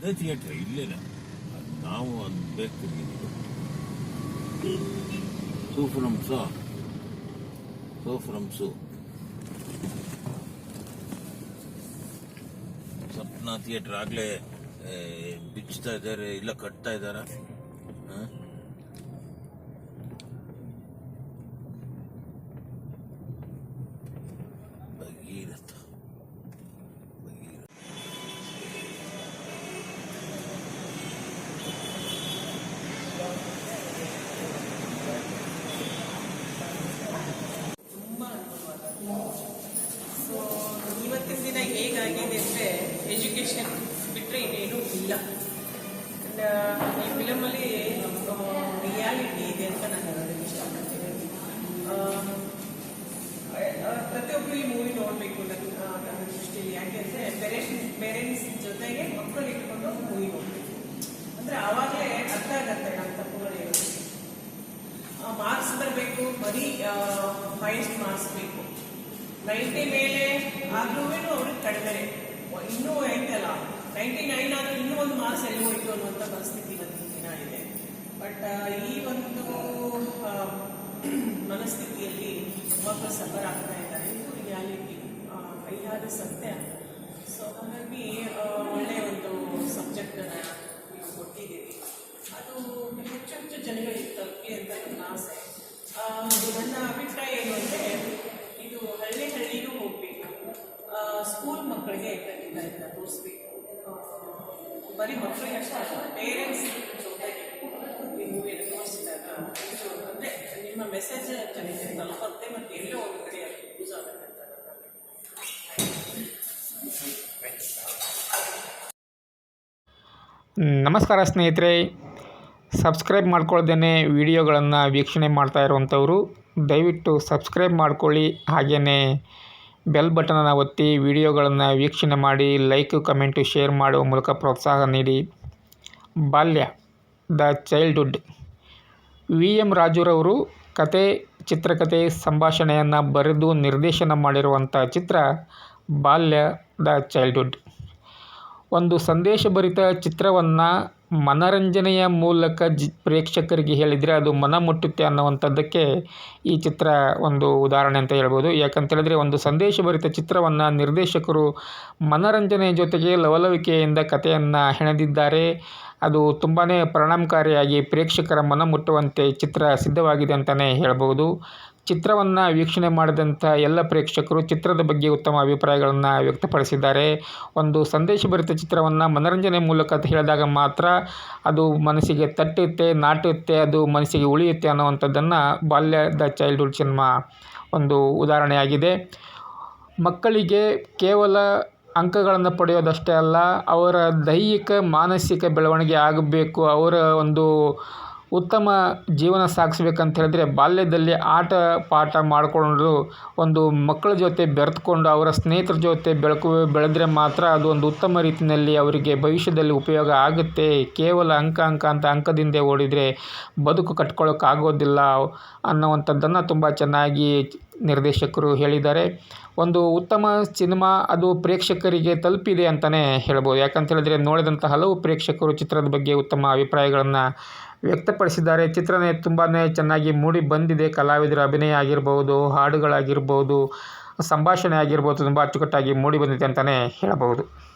ಅದೇ ಥಿಯೇಟ್ರ್ ಇಲ್ಲೇ ನಾವು ಅದು ಬೇಕು Su from So. So from Su. Theatre ಆಗಲೇ ಇದ್ದಾರೆ, ಇಲ್ಲ ಕಟ್ತಾ ಇದ್ದಾರಾ? ಭಗೀರಥ. ಎಜುಕೇಷನ್ ಬಿಟ್ಟರೆ ಇನ್ನೇನು ಇಲ್ಲ. ಈ ಫಿಲಮಲ್ಲಿ ರಿಯಾಲಿಟಿ ಇದೆ ಅಂತ ನಾನು ಹೇಳೋದಕ್ಕೆ ಇಷ್ಟಪಡ್ತೀನಿ. ಪ್ರತಿಯೊಬ್ಬರು ಈ ಮೂವಿ ನೋಡಬೇಕು ನನ್ನ ದೃಷ್ಟಿಯಲ್ಲಿ. ಯಾಕೆಂದರೆ ಪೇರೆಂಟ್ಸ್ ಪೇರೆಂಟ್ಸ್ ಜೊತೆಗೆ ಮಕ್ಕಳು ಇಟ್ಕೊಂಡು ಮೂವಿ ನೋಡಬೇಕು. ಅಂದರೆ ಆವಾಗಲೇ ಅರ್ಥ ಆಗತ್ತೆ ನಮ್ಮ ತಪ್ಪುಗಳೇನು ಮಾರ್ಕ್ಸ್ ಬರಬೇಕು, ಬರೀ ಹೈಯೆಸ್ಟ್ ಮಾರ್ಕ್ಸ್ ಬೇಕು. ನೈಂಟಿ ಮೇಲೆ ಆದ್ರೂ ಅವ್ರಿಗೆ ಕಡಿಮೆ ಇನ್ನೂ ಐತಲ್ಲ. ನೈಂಟಿ ನೈನ್ ಆದರೆ ಇನ್ನೂ ಒಂದು ಮಾರ್ಕ್ಸ್ ಎಲ್ಲಿ ಹೋಯ್ತು ಅನ್ನುವಂಥ ಪರಿಸ್ಥಿತಿ ಇವತ್ತಿನ ದಿನ ಇದೆ. ಬಟ್ ಈ ಒಂದು ಮನಸ್ಥಿತಿಯಲ್ಲಿ ಮಕ್ಕಳು ಸಫರ್ ಆಗ್ತಾ ಇದ್ದಾರೆ. ಇದು ರಿಯಾಲಿಟಿ ಕೈಯಾದ ಸತ್ಯ. ಸೊ ಹಾಗಾಗಿ ಒಳ್ಳೆ ಒಳ್ಳೆಯ ಒಂದು ಬರೀ ಮಕ್ಕಳಿಗೆ ಅಷ್ಟೇ ಪೇರೆಂಟ್ಸ್ ಜೊತೆಗೆ ನೀವು ಮೂವಿಯನ್ನು ತೋರಿಸಿದಾಗ ಹೆಚ್ಚು ಅಂದರೆ ನಿಮ್ಮ ಮೆಸೇಜ್ ಜನಕ್ಕೆ ತಲುಪತ್ತೆ ಮತ್ತು ಎಲ್ಲೋ ಒಂದು ಕಡೆ ಯೂಸ್ ಆಗುತ್ತೆ. ನಮಸ್ಕಾರ ಸ್ನೇಹಿತರೆ. ಸಬ್ಸ್ಕ್ರೈಬ್ ಮಾಡ್ಕೊಳ್ದೇ ವಿಡಿಯೋಗಳನ್ನು ವೀಕ್ಷಣೆ ಮಾಡ್ತಾ ಇರುವಂಥವರು. ದಯವಿಟ್ಟು ಸಬ್ಸ್ಕ್ರೈಬ್ ಮಾಡ್ಕೊಳ್ಳಿ. ಹಾಗೆಯೇ ಬೆಲ್ ಬಟನನ್ನು ಒತ್ತಿ ವಿಡಿಯೋಗಳನ್ನು ವೀಕ್ಷಣೆ ಮಾಡಿ, ಲೈಕ್, ಕಮೆಂಟು, ಶೇರ್ ಮಾಡುವ ಮೂಲಕ ಪ್ರೋತ್ಸಾಹ ನೀಡಿ. ಬಾಲ್ಯ, ದ ಚೈಲ್ಡ್ಹುಡ್. ವಿ. ಎಂ. ರಾಜುರವರು ಕತೆ, ಚಿತ್ರಕತೆ ಸಂಭಾಷಣೆಯನ್ನು ಬರೆದು ನಿರ್ದೇಶನ ಮಾಡಿರುವಂಥ ಚಿತ್ರ ಬಾಲ್ಯ, ದ ಚೈಲ್ಡ್ಹುಡ್. ಒಂದು ಸಂದೇಶಭರಿತ ಚಿತ್ರವನ್ನು ಮನರಂಜನೆಯ ಮೂಲಕ ಜಿ ಪ್ರೇಕ್ಷಕರಿಗೆ ಹೇಳಿದರೆ ಅದು ಮನ ಮುಟ್ಟುತ್ತೆ ಅನ್ನುವಂಥದ್ದಕ್ಕೆ ಈ ಚಿತ್ರ ಒಂದು ಉದಾಹರಣೆ ಅಂತ ಹೇಳ್ಬೋದು. ಯಾಕಂತೇಳಿದ್ರೆ ಒಂದು ಸಂದೇಶಭರಿತ ಚಿತ್ರವನ್ನು ನಿರ್ದೇಶಕರು ಮನರಂಜನೆಯ ಜೊತೆಗೆ ಲವಲವಿಕೆಯಿಂದ ಕಥೆಯನ್ನು ಹೆಣೆದಿದ್ದಾರೆ. ಅದು ತುಂಬಾ ಪರಿಣಾಮಕಾರಿಯಾಗಿ ಪ್ರೇಕ್ಷಕರ ಮನ ಮುಟ್ಟುವಂತೆ ಚಿತ್ರ ಸಿದ್ಧವಾಗಿದೆ ಅಂತಲೇ ಹೇಳ್ಬೋದು ಚಿತ್ರವನ್ನು ವೀಕ್ಷಣೆ ಮಾಡಿದಂಥ ಎಲ್ಲ ಪ್ರೇಕ್ಷಕರು ಚಿತ್ರದ ಬಗ್ಗೆ ಉತ್ತಮ ಅಭಿಪ್ರಾಯಗಳನ್ನು ವ್ಯಕ್ತಪಡಿಸಿದ್ದಾರೆ. ಒಂದು ಸಂದೇಶಭರಿತ ಚಿತ್ರವನ್ನು ಮನರಂಜನೆ ಮೂಲಕ ಹೇಳಿದಾಗ ಮಾತ್ರ ಅದು ಮನಸ್ಸಿಗೆ ತಟ್ಟುತ್ತೆ, ನಾಟುತ್ತೆ, ಅದು ಮನಸ್ಸಿಗೆ ಉಳಿಯುತ್ತೆ ಅನ್ನುವಂಥದ್ದನ್ನು ಬಾಲ್ಯದ ಚೈಲ್ಡ್ಹುಡ್ ಸಿನಿಮಾ ಒಂದು ಉದಾಹರಣೆಯಾಗಿದೆ. ಮಕ್ಕಳಿಗೆ ಕೇವಲ ಅಂಕಗಳನ್ನು ಪಡೆಯೋದಷ್ಟೇ ಅಲ್ಲ ಅವರ ದೈಹಿಕ ಮಾನಸಿಕ ಬೆಳವಣಿಗೆ ಆಗಬೇಕು. ಅವರ ಒಂದು ಉತ್ತಮ ಜೀವನ ಸಾಗಿಸ್ಬೇಕಂತ ಹೇಳಿದ್ರೆ ಬಾಲ್ಯದಲ್ಲಿ ಆಟ ಪಾಠ ಮಾಡಿಕೊಂಡು ಒಂದು ಮಕ್ಕಳ ಜೊತೆ ಬೆರೆತ್ಕೊಂಡು ಅವರ ಸ್ನೇಹಿತರ ಜೊತೆ ಬೆಳಕು, ಬೆಳೆದ್ರೆ ಮಾತ್ರ ಅದು ಒಂದು ಉತ್ತಮ ರೀತಿಯಲ್ಲಿ ಅವರಿಗೆ ಭವಿಷ್ಯದಲ್ಲಿ ಉಪಯೋಗ ಆಗುತ್ತೆ. ಕೇವಲ ಅಂಕ ಅಂಕ ಅಂತ ಅಂಕದಿಂದ ಓಡಿದರೆ ಬದುಕು ಕಟ್ಕೊಳ್ಳೋಕ್ಕಾಗೋದಿಲ್ಲ ಅನ್ನುವಂಥದ್ದನ್ನು ತುಂಬ ಚೆನ್ನಾಗಿ ನಿರ್ದೇಶಕರು ಹೇಳಿದ್ದಾರೆ. ಒಂದು ಉತ್ತಮ ಸಿನಿಮಾ ಅದು ಪ್ರೇಕ್ಷಕರಿಗೆ ತಲುಪಿದೆ ಅಂತಲೇ ಹೇಳ್ಬೋದು. ಯಾಕಂತ ಹೇಳಿದ್ರೆ ನೋಡಿದಂಥ ಹಲವು ಪ್ರೇಕ್ಷಕರು ಚಿತ್ರದ ಬಗ್ಗೆ ಉತ್ತಮ ಅಭಿಪ್ರಾಯಗಳನ್ನು ವ್ಯಕ್ತಪಡಿಸಿದ್ದಾರೆ. ಚಿತ್ರನೇ ತುಂಬಾ ಚೆನ್ನಾಗಿ ಮೂಡಿ ಬಂದಿದೆ. ಕಲಾವಿದರ ಅಭಿನಯ ಆಗಿರ್ಬೋದು, ಹಾಡುಗಳಾಗಿರ್ಬೋದು, ಸಂಭಾಷಣೆ ಆಗಿರ್ಬೋದು, ತುಂಬ ಅಚ್ಚುಕಟ್ಟಾಗಿ ಮೂಡಿ ಬಂದಿದೆ ಅಂತಲೇ ಹೇಳಬಹುದು.